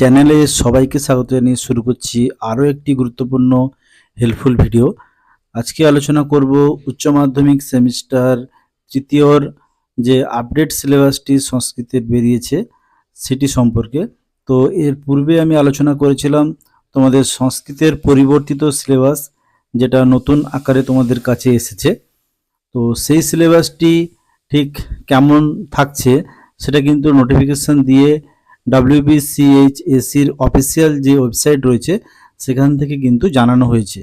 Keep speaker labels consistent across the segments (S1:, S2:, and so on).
S1: চ্যানেলে সবাইকে স্বাগত জানিয়ে শুরু করছি আরও একটি গুরুত্বপূর্ণ হেল্পফুল ভিডিও আজকে আলোচনা করব উচ্চ মাধ্যমিক সেমিস্টার তৃতীয়র যে আপডেট সিলেবাসটি সংস্কৃতের বেরিয়েছে সেটি সম্পর্কে। তো এর পূর্বে আমি আলোচনা করেছিলাম তোমাদের সংস্কৃতের পরিবর্তিত সিলেবাস যেটা নতুন আকারে তোমাদের কাছে এসেছে। তো সেই সিলেবাসটি ঠিক কেমন থাকছে সেটা কিন্তু নোটিফিকেশন দিয়ে ডাব্লিউবিসিএইচএসির অফিসিয়াল যে ওয়েবসাইট রয়েছে, সেখান থেকে কিন্তু জানানো হয়েছে।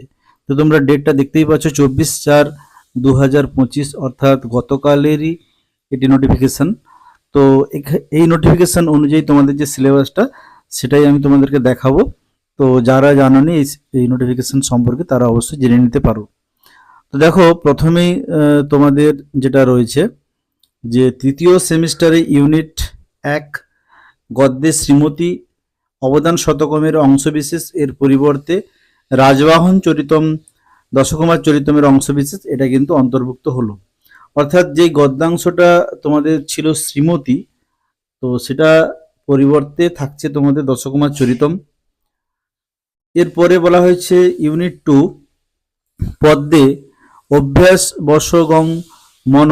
S1: তো তোমরা ডেটটা দেখতেই পাচ্ছ, চব্বিশ চার দু অর্থাৎ গতকালেরই এটি নোটিফিকেশান তো এই নোটিফিকেশান অনুযায়ী তোমাদের যে সিলেবাসটা সেটাই আমি তোমাদেরকে দেখাবো। তো যারা জানোনি, এই নোটিফিকেশান সম্পর্কে তারা অবশ্যই জেনে নিতে পারো। তো দেখো, প্রথমেই তোমাদের যেটা রয়েছে, যে তৃতীয় সেমিস্টারে ইউনিট এক গদ্যে শ্রীমতী অবদান শতকমের অংশবিশেষ এর পরিবর্তে রাজবাহন চরিতম, দশকুমার চরিতমের অংশবিশেষ এটা কিন্তু অন্তর্ভুক্ত হলো। অর্থাৎ যে গদ্যাংশটা তোমাদের ছিল শ্রীমতী, তো সেটা পরিবর্তে থাকছে তোমাদের দশকুমার চরিতম। এরপরে বলা হয়েছে ইউনিট টু পদ্মে অভ্যাস বশগং মন,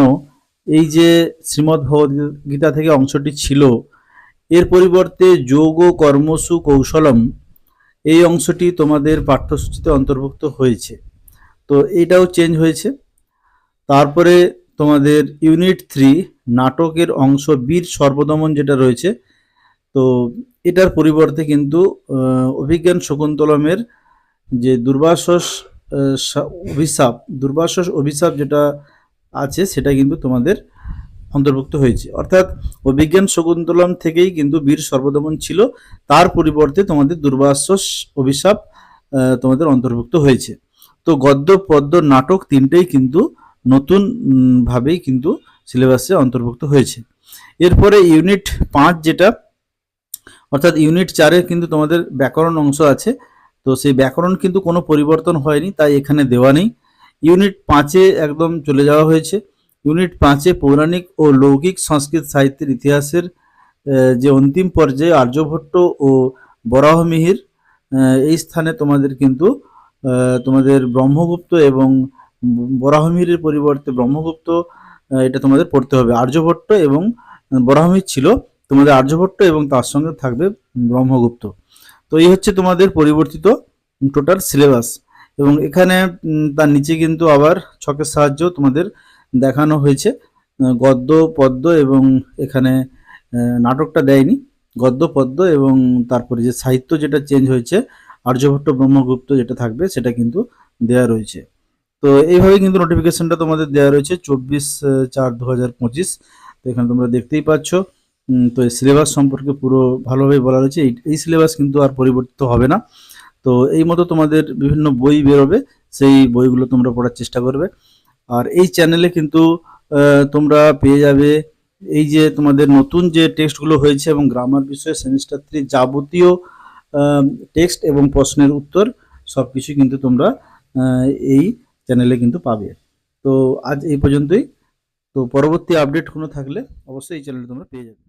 S1: এই যে শ্রীমদ্ ভগবদ্গীতা থেকে অংশটি ছিল এর পরিবর্তে যোগ ও কর্মসু কৌশলম এই অংশটি তোমাদের পাঠ্যসূচিতে অন্তর্ভুক্ত হয়েছে। তো এটাও চেঞ্জ হয়েছে। তারপরে তোমাদের ইউনিট থ্রি নাটকের অংশ বীর সর্বদমন যেটা রয়েছে, তো এটার পরিবর্তে কিন্তু অভিজ্ঞান শকুন্তলমের যে দুর্বাসস অভিশাপ দুর্বাসস অভিশাপ যেটা আছে সেটা কিন্তু তোমাদের অন্তর্ভুক্ত হয়েছে। অর্থাৎ অভিজ্ঞান শকুন্তলম থেকেই কিন্তু বীর সর্বদমন ছিল। তার পরিবর্তে তোমাদের দুর্বাসস অভিশাপ তোমাদের অন্তর্ভুক্ত হয়েছে। তো গদ্য, পদ্য, নাটক তিনটেই কিন্তু নতুন ভাবেই কিন্তু সিলেবাসে অন্তর্ভুক্ত হয়েছে। এরপরে ইউনিট পাঁচ যেটা, অর্থাৎ ইউনিট চারে কিন্তু তোমাদের ব্যাকরণ অংশ আছে। তো সেই ব্যাকরণ কিন্তু কোনো পরিবর্তন হয়নি, তাই এখানে দেওয়া নেই। ইউনিট পাঁচে একদম চলে যাওয়া হয়েছে। ইউনিট পাঁচে পৌরাণিক ও লৌকিক সংস্কৃত সাহিত্যের ইতিহাসের যে অন্তিম পর্যায়ে আর্যভট্ট ও বরাহমিহির এই স্থানে তোমাদের কিন্তু তোমাদের ব্রহ্মগুপ্ত এবং বরাহমিহিরের পরিবর্তে ব্রহ্মগুপ্ত এটা তোমাদের পড়তে হবে। আর্যভট্ট এবং বরাহমিহির ছিল তোমাদের আর্যভট্ট এবং তার সঙ্গে থাকবে ব্রহ্মগুপ্ত। তো এই হচ্ছে তোমাদের পরিবর্তিত টোটাল সিলেবাস এবং এখানে তার নিচে কিন্তু আবার ছকের সাহায্য তোমাদের দেখানো হয়েছে। গদ্য, পদ্য এবং এখানে নাটকটা দেয়নি। গদ্য, পদ্য এবং তারপরে যে সাহিত্য যেটা চেঞ্জ হয়েছে, আর্যভট্ট ব্রহ্মগুপ্ত যেটা থাকবে, সেটা কিন্তু দেওয়া রয়েছে। তো এইভাবে কিন্তু নোটিফিকেশনটা তোমাদের দেওয়া রয়েছে, চব্বিশ চার দু হাজার পঁচিশ। তো এখানে তোমরা দেখতেই পাচ্ছ তো এই সিলেবাস সম্পর্কে পুরো ভালোভাবে বলা রয়েছে। এই সিলেবাস কিন্তু আর পরিবর্তিত হবে না। তো এই মতো তোমাদের বিভিন্ন বই বেরোবে, সেই বইগুলো তোমরা পড়ার চেষ্টা করবে। আর এই চ্যানেলে কিন্তু তোমরা পেয়ে যাবে এই যে তোমাদের নতুন যে টেক্সটগুলো হয়েছে এবং গ্রামার বিষয়ে সেমিস্টার থ্রি যাবতীয় টেক্সট এবং প্রশ্নের উত্তর সব কিছু কিন্তু তোমরা এই চ্যানেলে কিন্তু পাবে। তো আজ এই পর্যন্তই। তো পরবর্তী আপডেট কোনো থাকলে অবশ্যই এই চ্যানেলে তোমরা পেয়ে যাবে।